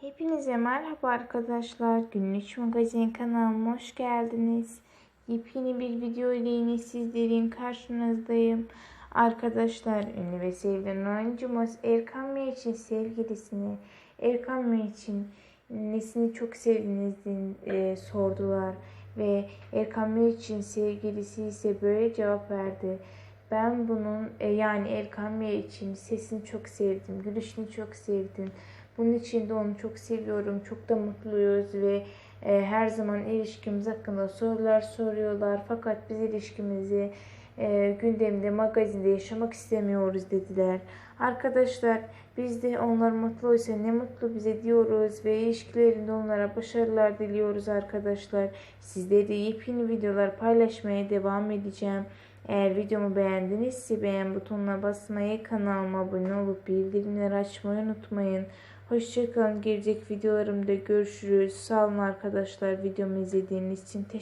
Hepinize merhaba arkadaşlar. Günlük Magazin kanalıma hoş geldiniz. Yepyeni bir video ile yine sizlerin karşınızdayım. Arkadaşlar ünlü ve sevilen oyuncumuz Erkan Meriç'in sevgilisini Erkan Meriç'in nesini çok sevdiğinizi e, sordular. Ve Erkan Meriç'in sevgilisi ise böyle cevap verdi. Ben bunun e, yani Erkan Meriç'in sesini çok sevdim, gülüşünü çok sevdim. Bunun için de onu çok seviyorum. Çok da mutluyuz ve e, her zaman ilişkimiz hakkında sorular soruyorlar. Fakat biz ilişkimizi e, gündemde, magazinde yaşamak istemiyoruz dediler. Arkadaşlar biz de onlar mutluysa ne mutlu bize diyoruz ve ilişkilerinde onlara başarılar diliyoruz arkadaşlar. Sizlere yepyeni videolar paylaşmaya devam edeceğim. Eğer videomu beğendinizse beğen butonuna basmayı, kanalıma abone olup bildirimleri açmayı unutmayın. Hoşçakalın. Gelecek videolarımda görüşürüz. Sağ olun arkadaşlar videomu izlediğiniz için. Teşekkür